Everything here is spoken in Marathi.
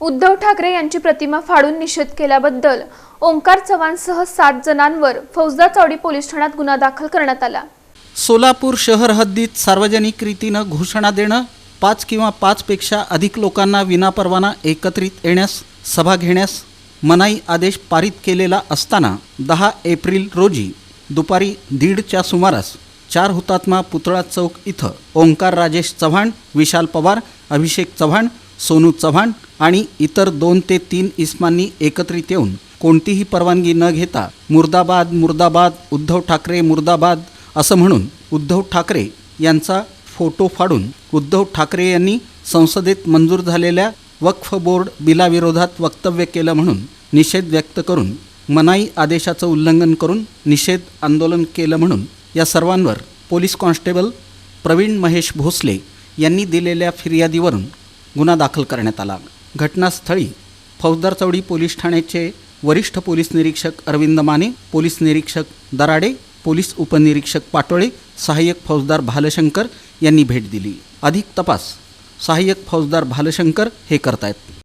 उद्धव ठाकरे यांची प्रतिमा फाडून निषेध केल्याबद्दल ओंकार चव्हाणसह सात जणांवर फौजदार चावडी पोलीस ठाण्यात गुन्हा दाखल करण्यात आला. सोलापूर शहर हद्दीत सार्वजनिक रीतीनं घोषणा देणं पाच किंवा पाचपेक्षा अधिक लोकांना विनापरवाना एकत्रित येण्यास सभा घेण्यास मनाई आदेश पारित केलेला असताना दहा एप्रिल रोजी दुपारी दीडच्या सुमारास चार हुतात्मा पुतळा चौक इथं ओंकार राजेश चव्हाण विशाल पवार अभिषेक चव्हाण सोनू चव्हाण आणि इतर दोन ते तीन इस्मांनी एकत्रित येऊन कोणतीही परवानगी न घेता मुर्दाबाद मुर्दाबाद उद्धव ठाकरे मुर्दाबाद असं म्हणून उद्धव ठाकरे यांचा फोटो फाडून उद्धव ठाकरे यांनी संसदेत मंजूर झालेल्या वक्फ बोर्ड बिलाविरोधात वक्तव्य केलं म्हणून निषेध व्यक्त करून मनाई आदेशाचं उल्लंघन करून निषेध आंदोलन केलं म्हणून या सर्वांवर पोलीस कॉन्स्टेबल प्रवीण महेश भोसले यांनी दिलेल्या फिर्यादीवरून गुन्हा दाखल करण्यात आला. घटनास्थळी फौजदार चौडी पोलीस ठाण्याचे वरिष्ठ पोलीस निरीक्षक अरविंद माने पोलीस निरीक्षक दराडे पोलीस उपनिरीक्षक पाटोळे सहाय्यक फौजदार भालशंकर यांनी भेट दिली. अधिक तपास सहाय्यक फौजदार भालशंकर हे करतायत.